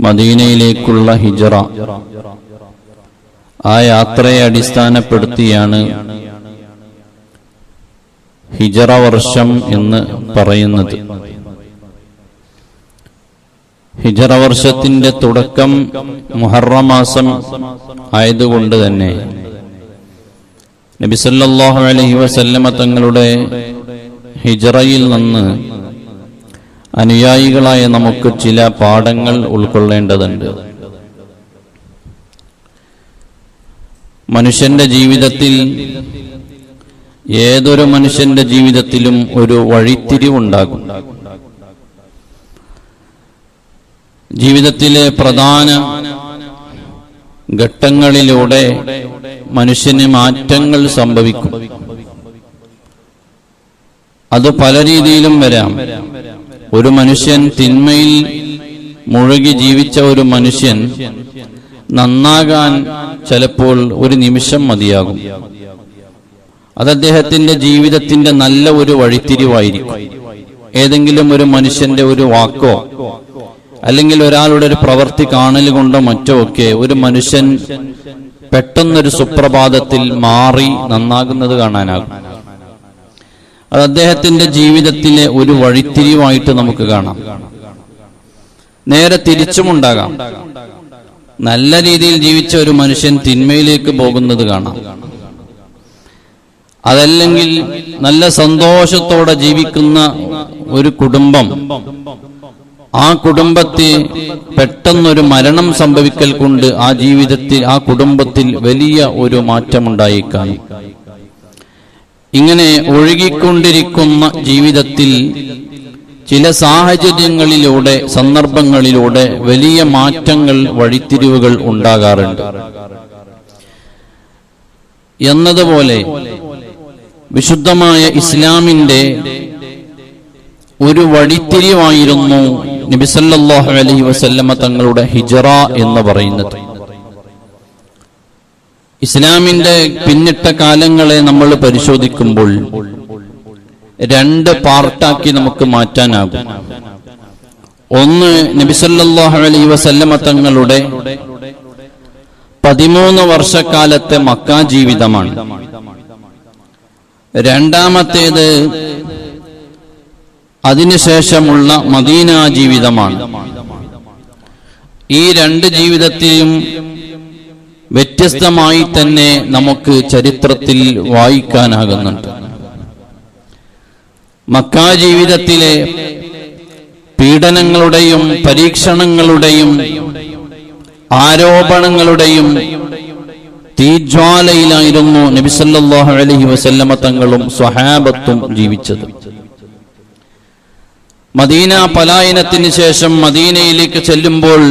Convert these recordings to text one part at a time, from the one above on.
മദീനയിലേക്കുള്ള ഹിജറ. ആ യാത്രയെ അടിസ്ഥാനപ്പെടുത്തിയാണ് ഹിജറ വർഷം എന്ന് പറയുന്നത്. ഹിജറ വർഷത്തിന്റെ തുടക്കം മുഹറമാസം ആയതുകൊണ്ട് തന്നെ. നബിസല്ലാഹു അലഹി വസല്ലമ തങ്ങളുടെ ഹിജറയിൽ നിന്ന് അനുയായികളായ നമുക്ക് ചില പാഠങ്ങൾ ഉൾക്കൊള്ളേണ്ടതുണ്ട്. മനുഷ്യന്റെ ജീവിതത്തിൽ ഏതൊരു മനുഷ്യന്റെ ജീവിതത്തിലും ഒരു വഴിത്തിരിവുണ്ടാകും ജീവിതത്തിലെ പ്രധാന ഘട്ടങ്ങളിലൂടെ മനുഷ്യന് മാറ്റങ്ങൾ സംഭവിക്കും. അത് പല രീതിയിലും വരാം. ഒരു മനുഷ്യൻ തിന്മയിൽ മുഴുകി ജീവിച്ച ഒരു മനുഷ്യൻ നന്നാകാൻ ചിലപ്പോൾ ഒരു നിമിഷം മതിയാകും. അത് അദ്ദേഹത്തിന്റെ ജീവിതത്തിന്റെ നല്ല ഒരു വഴിത്തിരിവായിരിക്കും. ഏതെങ്കിലും ഒരു മനുഷ്യന്റെ ഒരു വാക്കോ അല്ലെങ്കിൽ ഒരാളുടെ ഒരു പ്രവൃത്തി കാണലുകൊണ്ടോ മറ്റോ ഒക്കെ ഒരു മനുഷ്യൻ പെട്ടെന്നൊരു സുപ്രഭാതത്തിൽ മാറി നന്നാകുന്നത് കാണാനാകും. അത് അദ്ദേഹത്തിന്റെ ജീവിതത്തിലെ ഒരു വഴിത്തിരിവായിട്ട് നമുക്ക് കാണാം. നേരെ തിരിച്ചുമുണ്ടാകാം. നല്ല രീതിയിൽ ജീവിച്ച ഒരു മനുഷ്യൻ തിന്മയിലേക്ക് പോകുന്നത് കാണാം. അതല്ലെങ്കിൽ നല്ല സന്തോഷത്തോടെ ജീവിക്കുന്ന ഒരു കുടുംബം ആ കുടുംബത്തെ പെട്ടെന്നൊരു മരണം സംഭവിക്കൽ കൊണ്ട് ആ ജീവിതത്തിൽ ആ കുടുംബത്തിൽ വലിയ ഒരു മാറ്റമുണ്ടായേക്കാം. ഇങ്ങനെ ഒഴുകിക്കൊണ്ടിരിക്കുന്ന ജീവിതത്തിൽ ചില സാഹചര്യങ്ങളിലൂടെ സന്ദർഭങ്ങളിലൂടെ വലിയ മാറ്റങ്ങൾ വഴിത്തിരിവുകൾ ഉണ്ടാകാറുണ്ട്. എന്നതുപോലെ വിശുദ്ധമായ ഇസ്ലാമിന്റെ ഒരു വഴിത്തിരിവായിരുന്നു നബിസല്ലാഹു അലഹി വസല്ലമ തങ്ങളുടെ ഹിജറ എന്ന് പറയുന്നത്. ഇസ്ലാമിന്റെ പിന്നിട്ട കാലങ്ങളെ നമ്മൾ പരിശോധിക്കുമ്പോൾ രണ്ട് പാർട്ടാക്കി നമുക്ക് മാറ്റാനാകും. ഒന്ന് നബിസല്ലാഹു അലൈ വസല്ലമ തങ്ങളുടെ പതിമൂന്ന് വർഷക്കാലത്തെ മക്ക ജീവിതമാണ്. രണ്ടാമത്തേത് അതിനുശേഷമുള്ള മദീന ജീവിതമാണ്. ഈ രണ്ട് ജീവിതത്തെയും വ്യത്യസ്തമായി തന്നെ നമുക്ക് ചരിത്രത്തിൽ വായിക്കാനാകുന്നുണ്ട്. മക്കാ ജീവിതത്തിലെ പീഡനങ്ങളുടെയും പരീക്ഷണങ്ങളുടെയും ആരോപണങ്ങളുടെയും തീജ്വാലയിലായിരുന്നു നബിസല്ലാഹു അലഹി വസല്ലമ തങ്ങളും സ്വഹാബത്തും ജീവിച്ചത്. മദീന പലായനത്തിന് ശേഷം മദീനയിലേക്ക് ചെല്ലുമ്പോൾ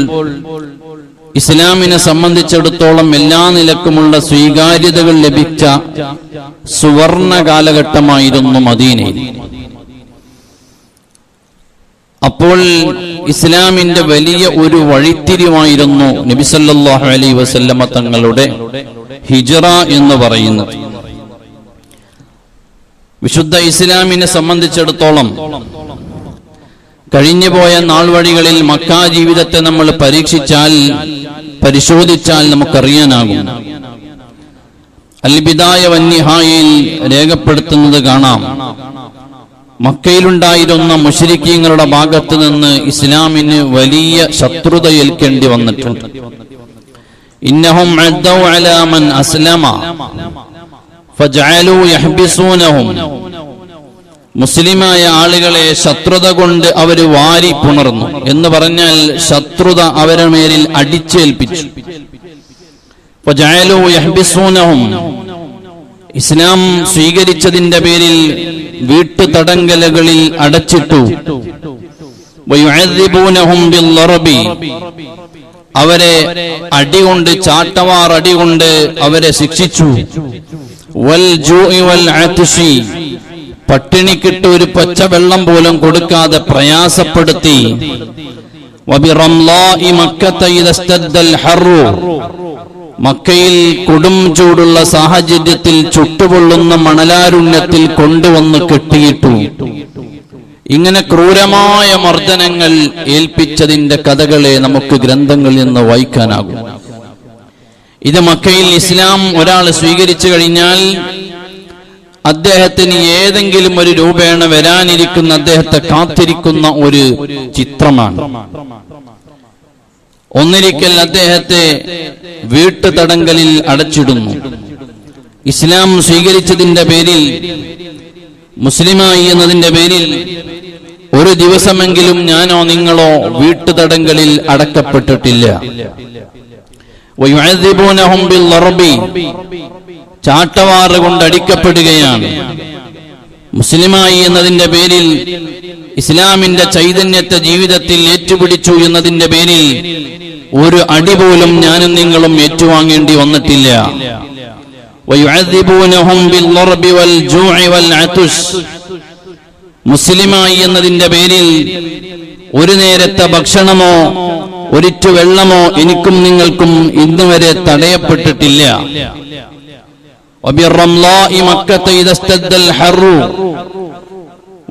ഇസ്ലാമിനെ സംബന്ധിച്ചിടത്തോളം എല്ലാ നിലക്കുമുള്ള സ്വീകാര്യതകൾ ലഭിച്ച സുവർണ കാലഘട്ടമായിരുന്നു മദീനയിൽ. അപ്പോൾ ഇസ്ലാമിന്റെ വലിയ ഒരു വഴിത്തിരിവായിരുന്നു നബിസല്ലാഹു അലൈ വസല്ലമ തങ്ങളുടെ ഹിജറ എന്ന് പറയുന്നത്. വിശുദ്ധ ഇസ്ലാമിനെ സംബന്ധിച്ചിടത്തോളം കഴിഞ്ഞുപോയ നാൾ വഴികളിൽ മക്കാ ജീവിതത്തെ നമ്മൾ പരീക്ഷിച്ചാൽ പരിശോധിച്ചാൽ നമുക്കറിയാനാകും. അൽബിദായ വന്യഹായിൽ രേഖപ്പെടുത്തുന്നത് കാണാം. മക്കയിലുണ്ടായിരുന്ന മുഷരിക്കീങ്ങളുടെ ഭാഗത്ത് നിന്ന് ഇസ്ലാമിന് വലിയ ശത്രുത ഏൽക്കേണ്ടി വന്നിട്ടുണ്ട്. ഇന്നഹും അസ്ലമ മുസ്ലിമായ ആളുകളെ ശത്രുത കൊണ്ട് അവർ വാരി പുണർന്നു. എന്ന് പറഞ്ഞാൽ ശത്രുത അവരുടെ മേലിൽ അടിച്ചേൽപ്പിച്ചു. ഇസ്ലാം സ്വീകരിച്ചതിന്റെ പേരിൽ വീട്ടു വീട്ടുതടങ്കലുകളിൽ അടച്ചിട്ടു. അവരെ അടികൊണ്ട് ചാട്ടവാർ അടികൊണ്ട് അവരെ ശിക്ഷിച്ചു. വൽ വൽ പട്ടിണിക്കിട്ട് ഒരു പച്ചവെള്ളം പോലും കൊടുക്കാതെ പ്രയാസപ്പെടുത്തി. മക്കയിൽ കൊടും ചൂടുള്ള സാഹചര്യത്തിൽ ചുട്ടുപൊള്ളുന്ന മണലാരുണ്യത്തിൽ കൊണ്ടുവന്ന് കെട്ടിയിട്ടു. ഇങ്ങനെ ക്രൂരമായ മർദ്ദനങ്ങൾ ഏൽപ്പിച്ചതിന്റെ കഥകളെ നമുക്ക് ഗ്രന്ഥങ്ങളിൽ നിന്ന് വായിക്കാനാകും. ഇത് മക്കയിൽ ഇസ്ലാം ഒരാൾ സ്വീകരിച്ചു കഴിഞ്ഞാൽ അദ്ദേഹത്തിന് ഏതെങ്കിലും ഒരു രൂപേണ വരാനിരിക്കുന്ന അദ്ദേഹത്തെ കാത്തിരിക്കുന്ന ഒരു ചിത്രമാണ്. ഒന്നിരിക്കൽ അദ്ദേഹത്തെ വീട്ടുതടങ്കലിൽ അടച്ചിടുന്നു. ഇസ്ലാം സ്വീകരിച്ചതിന്റെ പേരിൽ മുസ്ലിമായി എന്നതിന്റെ പേരിൽ ഒരു ദിവസമെങ്കിലും ഞാനോ നിങ്ങളോ വീട്ടുതടങ്കലിൽ അടക്കപ്പെട്ടിട്ടില്ല. വയുഅദ്ദിബൂനഹും ബിൽളർബി. ചാട്ടവാറ് കൊണ്ട് അടിക്കപ്പെടുകയാണ് മുസ്ലിമായി എന്നതിന്റെ പേരിൽ ഇസ്ലാമിന്റെ ചൈതന്യത്തെ ജീവിതത്തിൽ ഏറ്റുപിടിച്ചു എന്നതിന്റെ പേരിൽ ഒരു അടി പോലും ഞാനും നിങ്ങളും ഏറ്റുവാങ്ങേണ്ടി വന്നിട്ടില്ല. മുസ്ലിമായി എന്നതിന്റെ പേരിൽ ഒരു നേരത്തെ ഭക്ഷണമോ ഒരിറ്റു വെള്ളമോ എനിക്കും നിങ്ങൾക്കും ഇന്നുവരെ തടയപ്പെട്ടിട്ടില്ല.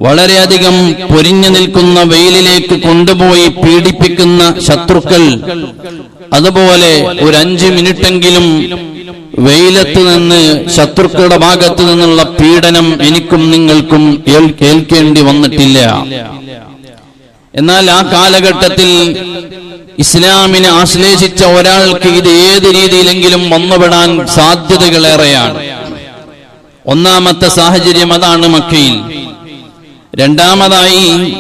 വളരെയധികം പൊരിഞ്ഞു നിൽക്കുന്ന വെയിലിലേക്ക് കൊണ്ടുപോയി പീഡിപ്പിക്കുന്ന ശത്രുക്കൾ. അതുപോലെ ഒരു അഞ്ച് മിനിറ്റെങ്കിലും വെയിലത്ത് നിന്ന് ശത്രുക്കളുടെ ഭാഗത്തു നിന്നുള്ള പീഡനം എനിക്കും നിങ്ങൾക്കും കേൾക്കേണ്ടി വന്നിട്ടില്ല. എന്നാൽ ആ കാലഘട്ടത്തിൽ ഇസ്ലാമിനെ ആശ്ലേഷിച്ച ഒരാൾക്ക് ഇത് ഏത് രീതിയിലെങ്കിലും വന്നുപെടാൻ സാധ്യതകളേറെയാണ്. ഒന്നാമത്തെ സാഹചര്യം അതാണ് മക്കയിൽ. രണ്ടാമതായി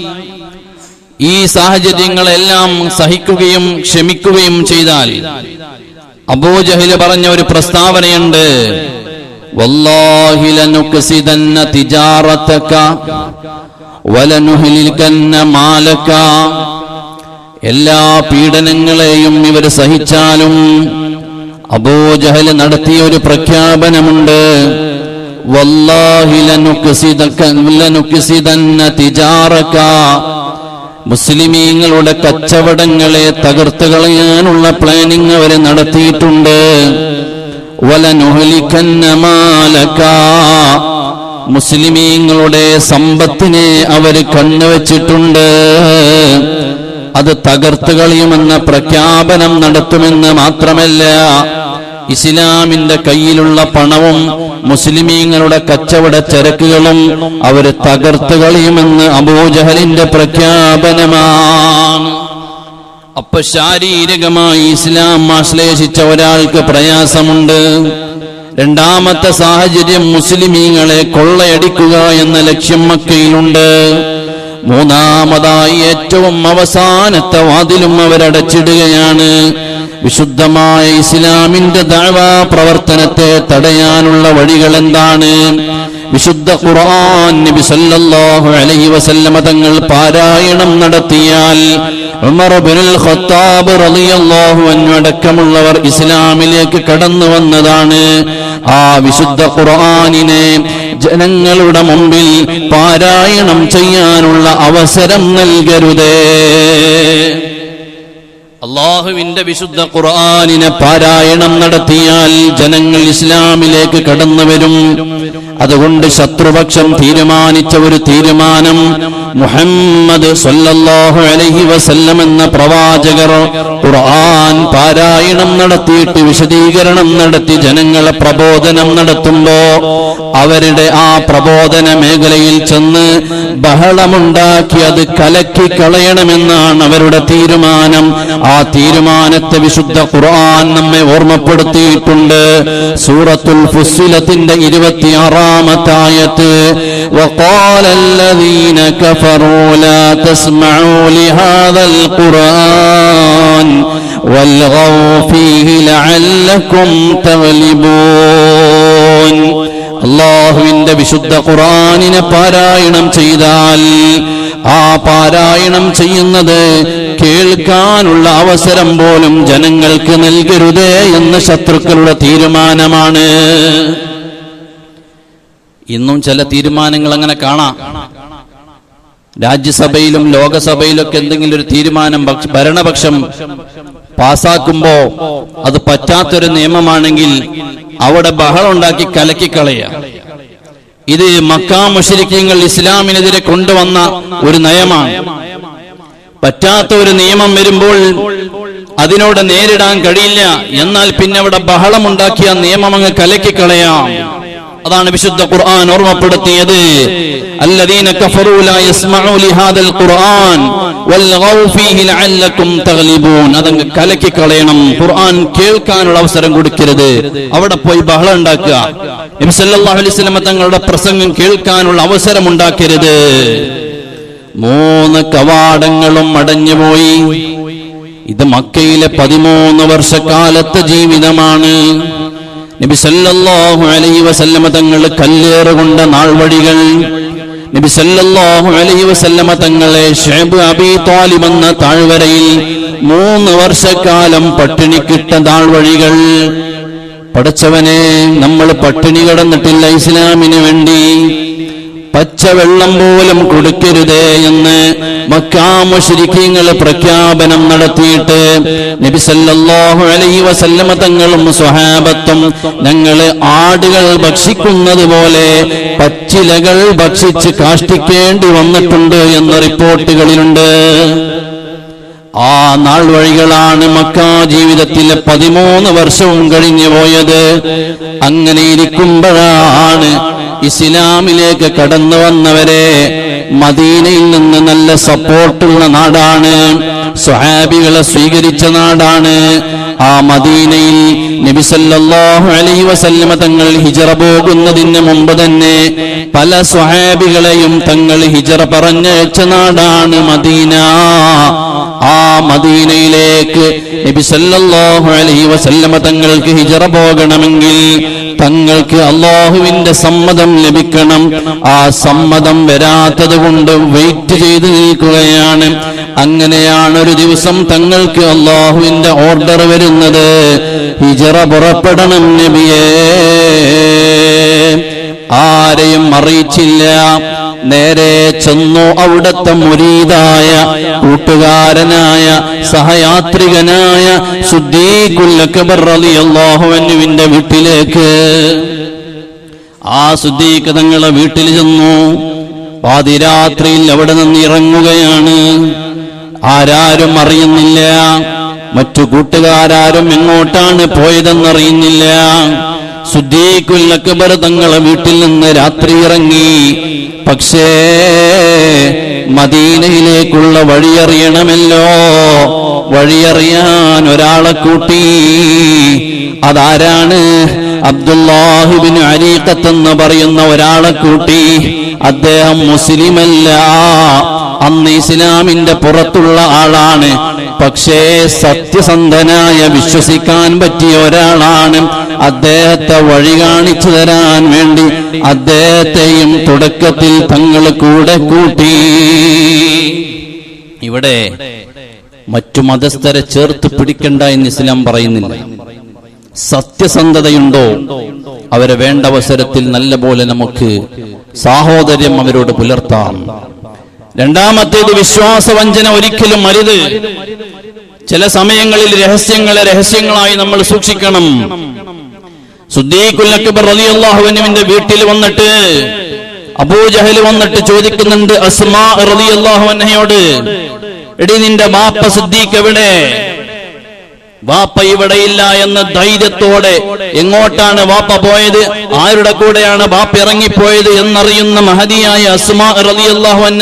ഈ സാഹചര്യങ്ങളെല്ലാം സഹിക്കുകയും ക്ഷമിക്കുകയും ചെയ്താൽ അബൂജഹിൽ പറഞ്ഞ ഒരു പ്രസ്താവനയുണ്ട്. വലനുഹ്ലികന്ന മാലക എല്ലാ പീഡനങ്ങളെയും ഇവർ സഹിച്ചാലും അബൂജഹൽ നടത്തിയ ഒരു പ്രഖ്യാപനമുണ്ട്. മുസ്ലിമീങ്ങളുടെ കച്ചവടങ്ങളെ തകർത്ത് കളയാനുള്ള പ്ലാനിങ് അവർ നടത്തിയിട്ടുണ്ട്. മുസ്ലിമീങ്ങളുടെ സമ്പത്തിനെ അവർ കണ്ണുവച്ചിട്ടുണ്ട്. അത് തകർത്ത് കളയുമെന്ന പ്രഖ്യാപനം നടത്തുമെന്ന് മാത്രമല്ല ഇസ്ലാമിന്റെ കയ്യിലുള്ള പണവും മുസ്ലിമീങ്ങളുടെ കച്ചവട ചരക്കുകളും അവർ തകർത്ത് കളയുമെന്ന് അബൂജഹലിന്റെ പ്രഖ്യാപനമാണ്. അപ്പൊ ശാരീരികമായി ഇസ്ലാം ആശ്ലേഷിച്ച ഒരാൾക്ക് പ്രയാസമുണ്ട്. രണ്ടാമത്തെ സാഹചര്യം മുസ്ലിമീങ്ങളെ കൊള്ളയടിക്കുക എന്ന ലക്ഷ്യം മക്കയിലുണ്ട്. മൂന്നാമതായി ഏറ്റവും അവസാനത്തെ വാതിലും അവരടച്ചിടുകയാണ്. വിശുദ്ധമായ ഇസ്ലാമിന്റെ ദഅവാ പ്രവർത്തനത്തെ തടയാനുള്ള വഴികൾ എന്താണ്? വിശുദ്ധ ഖുർആൻ നബി സല്ലല്ലാഹു അലൈഹി വസല്ലമ തങ്ങൾ പാരായണം നടത്തിയാൽ ഉമർ ഇബ്നുൽ ഖത്താബ് റളിയല്ലാഹു അൻഹു അടക്കമുള്ളവർ ഇസ്ലാമിലേക്ക് കടന്നു വന്നതാണ്. ആ വിശുദ്ധ ഖുർആനിനെ ജനങ്ങളുടെ മുമ്പിൽ പാരായണം ചെയ്യാനുള്ള അവസരം നൽകരുതേ. അള്ളാഹുവിന്റെ വിശുദ്ധ ഖുർആനിനെ പാരായണം നടത്തിയാൽ ജനങ്ങൾ ഇസ്ലാമിലേക്ക് കടന്നു വരും. അതുകൊണ്ട് ശത്രുപക്ഷം തീരുമാനിച്ച ഒരു തീരുമാനം മുഹമ്മദ് സല്ലല്ലാഹു അലൈഹി വസല്ലം എന്ന പ്രവാചകർ ഖുർആൻ പാരായണം നടത്തിയിട്ട് വിശദീകരണം നടത്തി ജനങ്ങളെ പ്രബോധനം നടത്തുമ്പോ അവരുടെ ആ പ്രബോധന മേഖലയിൽ ചെന്ന് ബഹളമുണ്ടാക്കി അത് കലക്കി കളയണമെന്നാണ് അവരുടെ തീരുമാനം. ആ തീരുമാനത്തെ വിശുദ്ധ ഖുർആൻ നമ്മെ ഓർമ്മപ്പെടുത്തിയിട്ടുണ്ട്. സൂറത്തുൽ ഫുസ്സിലത്തിന്റെ ഇരുപത്തിയാറാമത്തായത്ത് وقال الذين كفروا لا تسمعوا لهذا القرآن والغوا فيه لعلكم تغلبون അള്ളാഹുവിന്റെ വിശുദ്ധ ഖുറാനിനെ പാരായണം ചെയ്താൽ ആ പാരായണം ചെയ്യുന്നത് കേൾക്കാനുള്ള അവസരം പോലും ജനങ്ങൾക്ക് നൽകരുതേ എന്ന ശത്രുക്കളുടെ തീരുമാനമാണ് ഇന്നും ചില തീരുമാനങ്ങൾ അങ്ങനെ കാണാം. രാജ്യസഭയിലും ലോകസഭയിലൊക്കെ എന്തെങ്കിലും ഒരു തീരുമാനം ഭരണപക്ഷം പാസാക്കുമ്പോ അത് പറ്റാത്തൊരു നിയമമാണെങ്കിൽ അവിടെ ബഹളം ഉണ്ടാക്കി കലക്കിക്കളയുക. ഇത് മക്കാ മുഷരിക്കങ്ങൾ ഇസ്ലാമിനെതിരെ കൊണ്ടുവന്ന ഒരു നയമാണ്. പറ്റാത്ത ഒരു നിയമം വരുമ്പോൾ അതിനോട് നേരിടാൻ കഴിയില്ല. എന്നാൽ പിന്നെ അവിടെ ബഹളമുണ്ടാക്കിയ നിയമം അങ്ങ് കലക്കിക്കളയാം. അതാണ് വിശുദ്ധ ഖുർആൻ ഓർമ്മപ്പെടുത്തിയത് الذين كفروا لا يسمعوا لهذا القرآن والغوا فيه لعلكم تغلبون അതങ്ങ് കലക്കി കളയണം ഖുർആൻ കേൾക്കാനുള്ള അവസരം കൊടുക്കരുത് അവിടെ പോയി ബഹളം ഉണ്ടാക്കുക നബി സല്ലല്ലാഹു അലൈഹി വസല്ലം തങ്ങളുടെ പ്രസംഗം കേൾക്കാനുള്ള അവസരം ഉണ്ടാക്കരുത് മൂന്ന് കവാടങ്ങളും അടഞ്ഞുപോയി ഇത് മക്കയിലെ പതിമൂന്ന് വർഷക്കാലത്തെ ജീവിതമാണ് നബി സല്ലല്ലാഹു അലൈഹി വസല്ലമ തങ്ങൾ കല്ലേറുകൊണ്ട നാൾവഴികൾ. നബി സല്ലല്ലാഹു അലൈഹി വസല്ലമ തങ്ങളെ ഷേബ് അബി താലിബ് എന്ന താഴ്വരയിൽ മൂന്ന് വർഷക്കാലം പട്ടിണിക്കിട്ട നാൾവഴികൾ. പടച്ചവനെ നമ്മൾ പട്ടിണി കിടന്നിട്ടില്ല ഇസ്ലാമിന് വേണ്ടി. പച്ചവെള്ളം പോലും കൊടുക്കരുതേ എന്ന് മക്കാമുശ്രിക്കീങ്ങൾ പ്രഖ്യാപനം നടത്തിയിട്ട് നബി സല്ലല്ലാഹു അലൈഹി വസല്ലമ തങ്ങളും സ്വഹാബത്തും ഞങ്ങൾ ആടുകൾ ഭക്ഷിക്കുന്നത് പോലെ പച്ചിലകൾ ഭക്ഷിച്ച് കാഷ്ടിക്കേണ്ടി വന്നിട്ടുണ്ട് എന്ന റിപ്പോർട്ടുകളിലുണ്ട്. ആ നാൾ വഴികളാണ് മക്ക ജീവിതത്തിലെ പതിമൂന്ന് വർഷവും കഴിഞ്ഞു പോയത് അങ്ങനെ ഇരിക്കുമ്പോഴാണ് ഇസ്ലാമിലേക്ക് കടന്നു വന്നവരെ മദീനയിൽ നിന്ന് നല്ല സപ്പോർട്ടുള്ള നാടാണ്. സ്വഹാബികളെ സ്വീകരിച്ച നാടാണ്. ആ മദീനയിൽ നബിസല്ലാഹു അലൈ വസല്ലമ തങ്ങൾ ഹിജറ പോകുന്നതിന് മുമ്പ് തന്നെ പല സ്വഹാബികളെയും തങ്ങൾ ഹിജറ പറഞ്ഞയച്ച നാടാണ് മദീന. ആ മദീനയിലേക്ക് നബി സല്ലല്ലാഹു അലൈഹി വസല്ലമ തങ്ങൾക്ക് ഹിജറ പോകണമെങ്കിൽ തങ്ങൾക്ക് അള്ളാഹുവിന്റെ സമ്മതം ലഭിക്കണം. ആ സമ്മതം വരാത്തത് കൊണ്ട് വെയിറ്റ് ചെയ്ത് നിൽക്കുകയാണ്. അങ്ങനെയാണ് ഒരു ദിവസം തങ്ങൾക്ക് അള്ളാഹുവിന്റെ ഓർഡർ വരുന്നത്. ഹിജറ പുറപ്പെടണം നബിയേ. ആരെയും അറിയിച്ചില്ല. നേരെ ചെന്നു അവിടത്തെ മുരീതായ കൂട്ടുകാരനായ സഹയാത്രികനായ ശുദ്ധീകുല്ലാഹുവിന്റെ വീട്ടിലേക്ക്. ആ സുദ്ദീഖ് തങ്ങളെ വീട്ടിൽ ചെന്നു. പാതിരാത്രിയിൽ അവിടെ നിന്ന് ഇറങ്ങുകയാണ്. ആരാരും അറിയുന്നില്ല. മറ്റു കൂട്ടുകാരും എങ്ങോട്ടാണ് പോയതെന്നറിയുന്നില്ല. സുദ്ദീഖുൽ അക്ബർ തങ്ങളെ വീട്ടിൽ നിന്ന് രാത്രി ഇറങ്ങി. പക്ഷേ മദീനയിലേക്കുള്ള വഴിയറിയണമല്ലോ വഴിയറിയാൻ ഒരാളെ കൂട്ടി. അതാരാണ്? അബ്ദുല്ലാഹിബിൻ അരീഖത്ത് എന്ന് പറയുന്ന ഒരാളെ കൂട്ടി. അദ്ദേഹം മുസ്ലിമല്ല. അന്ന് ഇസ്ലാമിന്റെ പുറത്തുള്ള ആളാണ്. പക്ഷേ സത്യസന്ധനായ വിശ്വസിക്കാൻ പറ്റിയ ഒരാളാണ്. അദ്ദേഹത്തെ വഴി കാണിച്ചു തരാൻ വേണ്ടി അദ്ദേഹത്തെയും തുടക്കത്തിൽ തങ്ങൾ കൂടെ കൂട്ടി. ഇവിടെ മറ്റു മതസ്ഥരെ ചേർത്ത് പിടിക്കണ്ട എന്ന് ഇസ്ലാം പറയുന്നില്ല. സത്യസന്ധതയുണ്ടോ? അവരെ വേണ്ട അവസരത്തിൽ നല്ല പോലെ നമുക്ക് സാഹോദര്യം അവരോട് പുലർത്താം. രണ്ടാമത്തേത് വിശ്വാസവഞ്ചന ഒരിക്കലും അരുത്. ചില സമയങ്ങളിൽ രഹസ്യങ്ങളെ രഹസ്യങ്ങളായി നമ്മൾ സൂക്ഷിക്കണം. സുദ്ദീഖുൽ അക്ബർ വീട്ടിൽ വന്നിട്ട് അബൂജഹൽ വന്നിട്ട് ചോദിക്കുന്നുണ്ട് അസ്മാ റളിയല്ലാഹു എടി നിന്റെ ബാപ്പ സുദ്ദീഖ് എവിടെ? വാപ്പ ഇവിടെയില്ല എന്ന ധൈര്യത്തോടെ എങ്ങോട്ടാണ് വാപ്പ പോയത്? ആരുടെ കൂടെയാണ് വാപ്പ ഇറങ്ങിപ്പോയത് എന്നറിയുന്ന മഹതിയായ അസ്മാ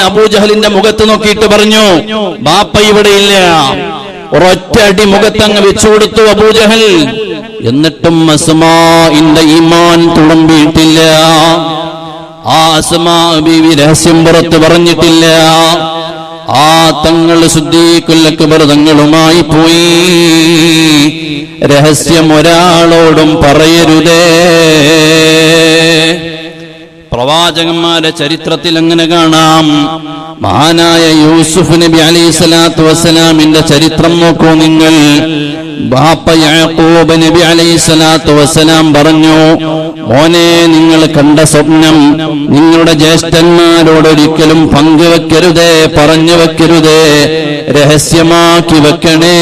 അബൂജഹലിന്റെ മുഖത്ത് നോക്കിയിട്ട് പറഞ്ഞു ബാപ്പ ഇവിടെയില്ല ഒരൊറ്റ അടി മുഖത്തങ്ങ് വെച്ചു കൊടുത്തു അബൂജഹൽ എന്നിട്ടും അസ്മാഇന്റെ ഈമാൻ തുളമ്പിയിട്ടില്ല. ആ അസ്മാ ബീവി രഹസ്യം പുറത്ത് പറഞ്ഞിട്ടില്ല. ആ തങ്ങൾ ശുദ്ധീക്കുല്ലക്കുബർ തങ്ങളുമായി പോയി. രഹസ്യം ഒരാളോടും പറയരുതേ. പ്രവാചകന്മാരെ ചരിത്രത്തിൽ അങ്ങനെ കാണാം? മഹാനായ യൂസുഫ് നബി അലൈഹി സ്വലാത്തു വസ്സലാമിന്റെ ചരിത്രം നോക്കൂ നിങ്ങൾ. ബാപ്പ യാക്കൂബ് നബി അലൈഹി സ്വലാത്തു വസ്സലാം പറഞ്ഞു മോനെ നിങ്ങൾ കണ്ട സ്വപ്നം നിങ്ങളുടെ ജ്യേഷ്ഠന്മാരോട് ഒരിക്കലും പങ്കുവെക്കരുതേ പറഞ്ഞു വെക്കരുതേ രഹസ്യമാക്കി വെക്കണേ.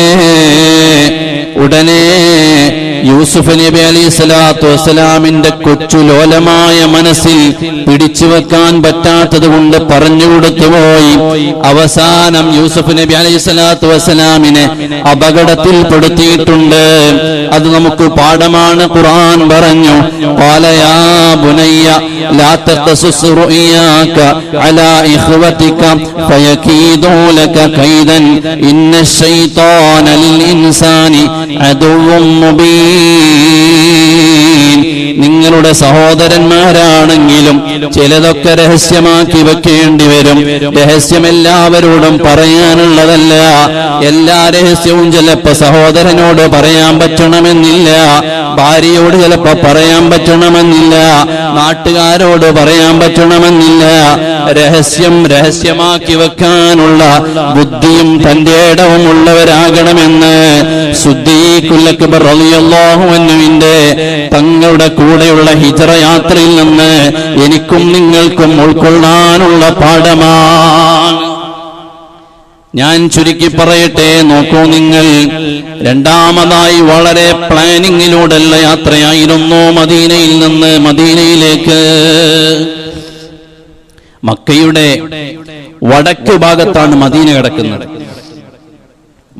ഉടനെ യൂസുഫ് നബി അലൈഹി സ്വലാത്തു വസ്സലാമിന്റെ കൊച്ചു ലോലമായ മനസ്സിൽ പിടിച്ചു വെക്കാൻ പറ്റാത്തത് കൊണ്ട് പറഞ്ഞു കൊടുത്തുപോയി അവസാനം യൂസുഫ് നബി അലൈഹി സ്വലാത്തു വസ്സലാമിനെ എഴുതിയിട്ടുണ്ട്. അത് നമുക്ക് പാഠമാണ്. ഖുർആൻ പറഞ്ഞു പാലയാ ബുനയ്യ ലാ ഇഖ്വതിക ലക കൈദൻ ഇന്ന ശൈത്താന ലിൽ ഇൻസാനി അദുവും മുബീൻ. നിങ്ങളുടെ സഹോദരന്മാരാണെങ്കിലും ചിലതൊക്കെ രഹസ്യമാക്കി വെക്കേണ്ടി വരും. രഹസ്യം എല്ലാവരോടും പറയാനുള്ളതല്ല. എല്ലാ രഹസ്യവും ചിലപ്പോ സഹോദരനോട് പറയാൻ പറ്റണമെന്നില്ല. ഭാര്യയോട് ചിലപ്പോ പറയാൻ പറ്റണമെന്നില്ല. നാട്ടുകാരോട് പറയാൻ പറ്റണമെന്നില്ല. രഹസ്യം രഹസ്യമാക്കി വെക്കാനുള്ള ബുദ്ധിയും തന്റെ ഇടവും ഉള്ളവരാകണമെന്ന് അൻഹുവിന്റെ തങ്ങളുടെ കൂടെയുള്ള ഹിജറ യാത്രയിൽ നിന്ന് എനിക്കും നിങ്ങൾക്കും ഉൾക്കൊള്ളാനുള്ള പാഠമാണ്. ഞാൻ ചുരുക്കി പറയട്ടെ നോക്കൂ നിങ്ങൾ. രണ്ടാമതായി വളരെ പ്ലാനിങ്ങിലൂടെയുള്ള യാത്രയായിരുന്നു മദീനയിൽ നിന്ന് മദീനയിലേക്ക്. മക്കയുടെ വടക്ക് ഭാഗത്താണ് മദീന കിടക്കുന്നത്.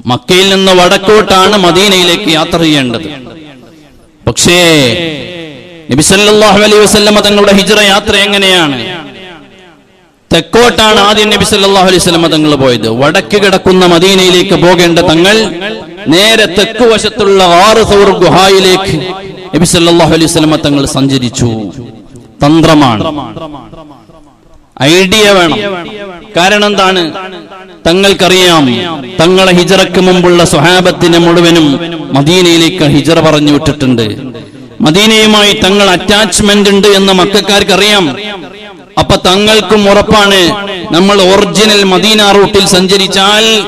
മക്കയിൽ നിന്ന് വടക്കോട്ടാണ് മദീനയിലേക്ക് യാത്ര ചെയ്യേണ്ടത്. പക്ഷേ നബിസല്ലാഹു അലൈ വസല്ലമ തങ്ങളുടെ ഹിജറ യാത്ര എങ്ങനെയാണ്? തെക്കോട്ടാണ് ആദ്യം നബി സല്ലല്ലാഹു അലൈഹി സ്വലമ തങ്ങൾ പോയത്. വടക്ക് കിടക്കുന്ന മദീനയിലേക്ക് പോകേണ്ട തങ്ങൾ നേരെ തെക്ക് വശത്തുള്ള ആറ് സൗർ ഗുഹായിലേക്ക് നബി സല്ലല്ലാഹു അലൈഹി സ്വലമ തങ്ങൾ സഞ്ചരിച്ചു. തന്ത്രമാണ്. ഐഡിയ വേണം. കാരണം എന്താണ്? തങ്ങൾക്കറിയാം തങ്ങളെ ഹിജറക്ക് മുമ്പുള്ള സ്വഹാബത്തിനെ മുഴുവനും മദീനയിലേക്ക് ഹിജറ പറഞ്ഞു വിട്ടിട്ടുണ്ട്. മദീനയുമായി തങ്ങൾ അറ്റാച്ച്മെന്റ് ഉണ്ട് എന്ന് മക്കാർക്ക് അറിയാം അപ്പൊ തങ്ങൾക്കും ഉറപ്പാണ് നമ്മൾ ഒറിജിനൽ മദീന റൂട്ടിൽ സഞ്ചരിച്ചാൽ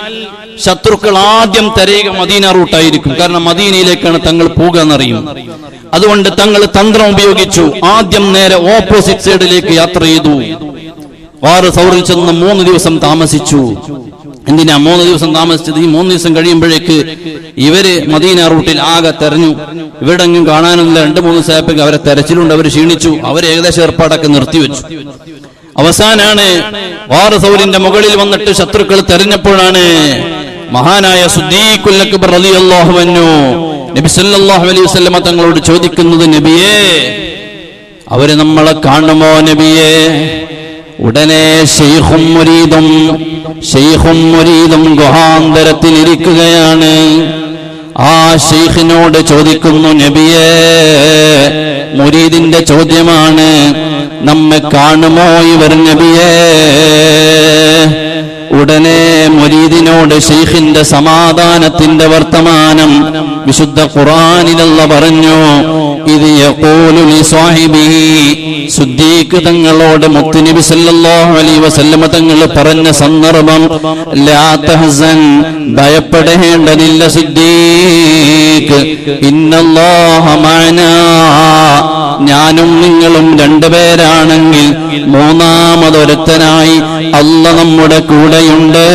ശത്രുക്കൾ ആദ്യം തരയുക മദീന റൂട്ടായിരിക്കും. കാരണം മദീനയിലേക്കാണ് തങ്ങൾ പോകുക എന്നറിയും. അതുകൊണ്ട് തങ്ങൾ തന്ത്രം ഉപയോഗിച്ചു. ആദ്യം നേരെ ഓപ്പോസിറ്റ് സൈഡിലേക്ക് യാത്ര ചെയ്തു. വാറ് സൗറിൽ ചെന്ന് മൂന്ന് ദിവസം താമസിച്ചു. എന്തിനാ മൂന്ന് ദിവസം താമസിച്ചത്? ഈ മൂന്ന് ദിവസം കഴിയുമ്പോഴേക്ക് ഇവർ മദീന റൂട്ടിൽ ആകെ തെരഞ്ഞു. ഇവിടെങ്ങും കാണാനില്ല. രണ്ട് മൂന്ന് സാപ്പിക്ക് അവരെ തെരച്ചിലുണ്ട്. അവർ ക്ഷീണിച്ചു. അവർ ഏകദേശം ഏർപ്പാടൊക്കെ നിർത്തിവെച്ചു. അവസാനാണ് വാറസൗരിന്റെ മുകളിൽ വന്നിട്ട് ശത്രുക്കൾ തെരഞ്ഞപ്പോഴാണ് മഹാനായ സുദ്ദീഖുല്ലക്ബർ റളിയല്ലാഹു അൻഹു നബി സല്ലല്ലാഹു അലൈഹി വസല്ലമ തങ്ങളോട് ചോദിക്കുന്നത് നബിയേ അവർ നമ്മളെ കാണുമോ നബിയേ? ഉടനെ മുരീദും മുരീദും ഗുഹാന്തരത്തിൽ ഇരിക്കുകയാണ് ആ ഷെയ്ഖിനോട് ചോദിക്കുന്നു നബിയേ മുരീദിന്റെ ചോദ്യമാണ് നമ്മെ കാണുമോ ഇവർ നബിയേ? ഉടനെ മുരീദിനോട് ഷെയ്ഖിന്റെ സമാധാനത്തിന്റെ വർത്തമാനം വിശുദ്ധ ഖുറാനിലുള്ള പറഞ്ഞു. തങ്ങളോട് മുത്തുനബി സല്ലല്ലാഹു അലൈഹി വസല്ലമ തങ്ങൾ പറഞ്ഞ സന്ദർഭം ലാ ഭയപ്പെടേണ്ടതില്ല സിദ്ദീഖ്. ഇന്നല്ലാഹ മഅനാ. ഞാനും നിങ്ങളും രണ്ടുപേരാണെങ്കിൽ മൂന്നാമതൊരുത്തനായി അല്ല നമ്മുടെ കൂടെയുണ്ട്.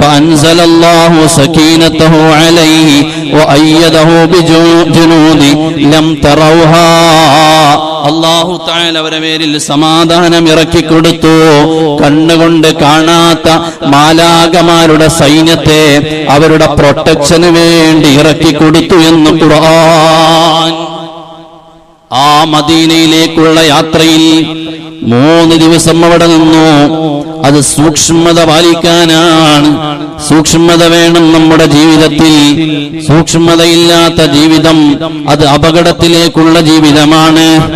ഫൻസലല്ലാഹു സകീനതഹു അലൈഹി. وأيده بجنود لم تروها അള്ളാഹു തായാൽ അവരെ പേരിൽ സമാധാനം ഇറക്കി കൊടുത്തു കണ്ണുകൊണ്ട് കാണാത്ത മാലാകമാരുടെ സൈന്യത്തെ അവരുടെ പ്രൊട്ടക്ഷന് വേണ്ടി ഇറക്കി കൊടുത്തു എന്ന് ഖുർആൻ ആ മദീനയിലേക്കുള്ള യാത്രയിൽ മൂന്ന് ദിവസം അവിടെ നിന്നു. അത് സൂക്ഷ്മത പാലിക്കാനാണ്. സൂക്ഷ്മത വേണം നമ്മുടെ ജീവിതത്തിൽ. സൂക്ഷ്മതയില്ലാത്ത ജീവിതം അത് അപകടത്തിലേക്കുള്ള ജീവിതമാണ്.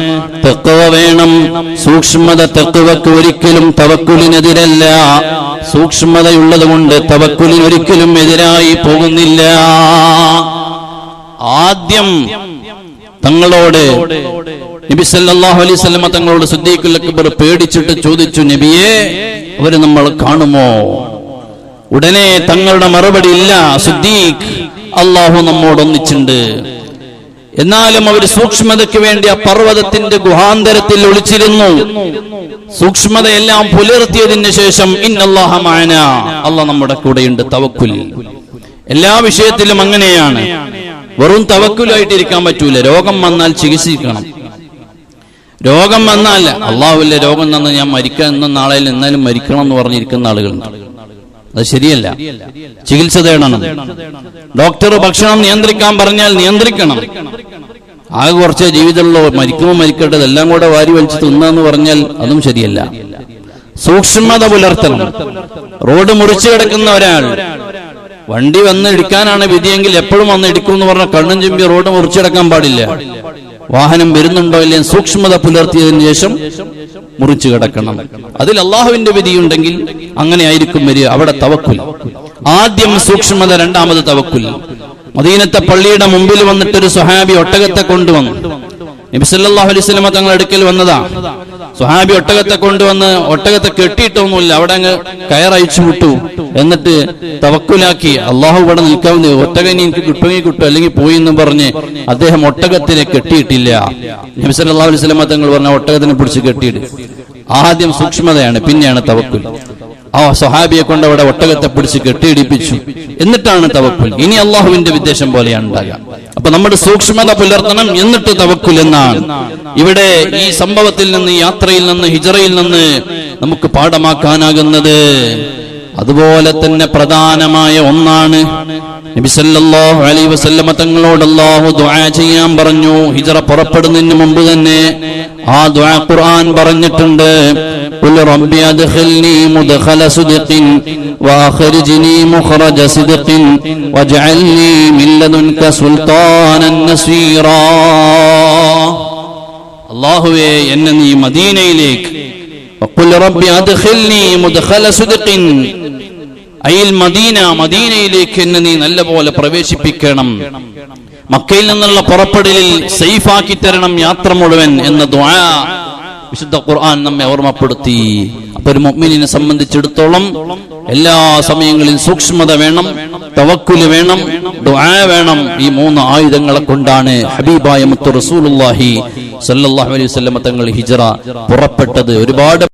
തെക്കുവ വേണം. സൂക്ഷ്മത തെക്കുവക്ക് ഒരിക്കലും തവക്കുലിനെതിരല്ല. സൂക്ഷ്മതയുള്ളത് കൊണ്ട് ഒരിക്കലും എതിരായി പോകുന്നില്ല. ആദ്യം തങ്ങളോട് നബി സല്ലല്ലാഹു അലൈഹി വസല്ലമ തങ്ങളോട് സിദ്ദീഖുൽ അക്ബർ പേടിച്ചിട്ട് ചോദിച്ചു നബിയെ അവർ നമ്മൾ കാണുമോ? ഉടനെ തങ്ങളുടെ മറുപടി ഇല്ല സിദ്ദീഖ് അള്ളാഹു നമ്മോട് ഒന്നിച്ചുണ്ട്. എന്നാലും അവർ സൂക്ഷ്മതയ്ക്ക് വേണ്ടി ആ പർവതത്തിന്റെ ഗുഹാന്തരത്തിൽ ഒളിച്ചിരുന്നു. സൂക്ഷ്മതയെല്ലാം പുലർത്തിയതിന് ശേഷം ഇന്നല്ലാഹമാന അല്ല നമ്മുടെ കൂടെയുണ്ട് തവക്കുൽ. എല്ലാ വിഷയത്തിലും അങ്ങനെയാണ്. വെറും തവക്കുലായിട്ടിരിക്കാൻ പറ്റൂല രോഗം വന്നാൽ ചികിത്സിക്കണം. രോഗം വന്നാൽ അള്ളാഹുല്ല രോഗം തന്നെ ഞാൻ മരിക്കാൻ ഇന്നും നാളെ എന്നാലും മരിക്കണം എന്ന് പറഞ്ഞിരിക്കുന്ന ആളുകളുണ്ട്. അത് ശരിയല്ല. ചികിത്സ തേടണം. ഡോക്ടർ ഭക്ഷണം നിയന്ത്രിക്കാൻ പറഞ്ഞാൽ നിയന്ത്രിക്കണം. ആകെ കുറച്ച് ജീവിതമുള്ളൂ. മരിക്കുമോ മരിക്കട്ടെ ഇതെല്ലാം കൂടെ വാരി വലിച്ച് തിന്നാന്ന് പറഞ്ഞാൽ അതും ശരിയല്ല. സൂക്ഷ്മത പുലർത്തണം. റോഡ് മുറിച്ചു കിടക്കുന്ന ഒരാൾ. വണ്ടി വന്ന് ഇടിക്കാനാണ് വിധിയെങ്കിൽ എപ്പോഴും വന്ന് ഇടിക്കും എന്ന് പറഞ്ഞാൽ കണ്ണും ചുമ്പി റോഡ് മുറിച്ചെടുക്കാൻ പാടില്ല. വാഹനം വരുന്നുണ്ടോ ഇല്ലേ സൂക്ഷ്മത പുലർത്തിയതിനു ശേഷം മുറിച്ചു കിടക്കണം. അതിൽ അള്ളാഹുവിന്റെ വിധിയുണ്ടെങ്കിൽ അങ്ങനെ ആയിരിക്കും വരിക. അവിടെ തവക്കുൽ. ആദ്യം സൂക്ഷ്മത രണ്ടാമത് തവക്കുൽ. മദീനത്തെ പള്ളിയുടെ മുമ്പിൽ വന്നിട്ട് ഒരു സുഹാബി ഒട്ടകത്തെ കൊണ്ടുവന്നു. നബിസല്ലാഹു അലൈഹി സ്വലമ തങ്ങൾ അടുക്കൽ വന്നതാ. സുഹാബി ഒട്ടകത്തെ കൊണ്ടുവന്ന് ഒട്ടകത്തെ കെട്ടിയിട്ടൊന്നുമില്ല. അവിടെ അങ്ങ് കയറയച്ചു വിട്ടു. എന്നിട്ട് തവക്കുലാക്കി അള്ളാഹു ഇവിടെ നിൽക്കാവുന്ന. ഒട്ടകം ഇനി എനിക്ക് കിട്ടുമെങ്കിൽ കിട്ടും അല്ലെങ്കിൽ പോയി എന്ന് പറഞ്ഞ് അദ്ദേഹം ഒട്ടകത്തിനെ കെട്ടിയിട്ടില്ല. നബിസ് അള്ളാഹു അലൈഹി വസല്ലമ തങ്ങൾ പറഞ്ഞ ഒട്ടകത്തിനെ പിടിച്ച് കെട്ടിയിട്ട് ആദ്യം സൂക്ഷ്മതയാണ് പിന്നെയാണ് തവക്കുൽ. ആ സ്വഹാബിയെ കൊണ്ട് അവിടെ ഒട്ടകത്തെ പിടിച്ച് കെട്ടിയിടിപ്പിച്ചു. എന്നിട്ടാണ് തവക്കുൽ. ഇനി അള്ളാഹുവിന്റെ വിദ്ദേശം പോലെയാണ് ഉണ്ടാകുക. അപ്പൊ നമ്മുടെ സൂക്ഷ്മത പുലർത്തണം എന്നിട്ട് തവക്കുൽ എന്നാണ്. ഇവിടെ ഈ സംഭവത്തിൽ നിന്ന് യാത്രയിൽ നിന്ന് ഹിജറയിൽ നിന്ന് നമുക്ക് പാഠമാക്കാനാകുന്നത്. അതുപോലെ തന്നെ പ്രധാനമായ ഒന്നാണ് നബി സല്ലല്ലാഹു അലൈഹി വസല്ലമ തങ്ങളോട് അല്ലാഹു ദുആ ചെയ്യാൻ പറഞ്ഞു ഹിജറ പുറപ്പെടുന്നതിന് മുമ്പ് തന്നെ ആ ദുആ ഖുർആൻ പറഞ്ഞിട്ടുണ്ട് قل رب أدخلني مدخل صدق وأخرجني مخرج صدق واجعل لي من لدنك سلطانا نصيرا അള്ളാഹുവേ എന്നെ നീ മദീനയിലേക്ക് وقل رب أدخلني مدخل صدق അയിൽ മദീന മദീനയിലേക്ക് എന്നെ നീ നല്ലപോലെ പ്രവേശിപ്പിക്കണം മക്കയിൽ നിന്നുള്ള പുറപ്പെടലിൽ സേഫാക്കി തരണം യാത്ര മുഴുവൻ എന്ന ദ്വാ വിശുദ്ധ ഖുർആൻ നമ്മെ ഓർമ്മപ്പെടുത്തി അപ്പൊ ഒരു മുഅ്മിനിനെ സംബന്ധിച്ചിടത്തോളം എല്ലാ സമയങ്ങളിൽ സൂക്ഷ്മത വേണം തവക്കുല് വേണം ദുആ വേണം ഈ മൂന്ന് ആയുധങ്ങളെ കൊണ്ടാണ് ഹബീബായ മുത്തു റസൂലുള്ളാഹി സല്ലല്ലാഹു അലൈഹി വസല്ലം തങ്ങൾ ഹിജറ പുറപ്പെട്ടത് ഒരുപാട്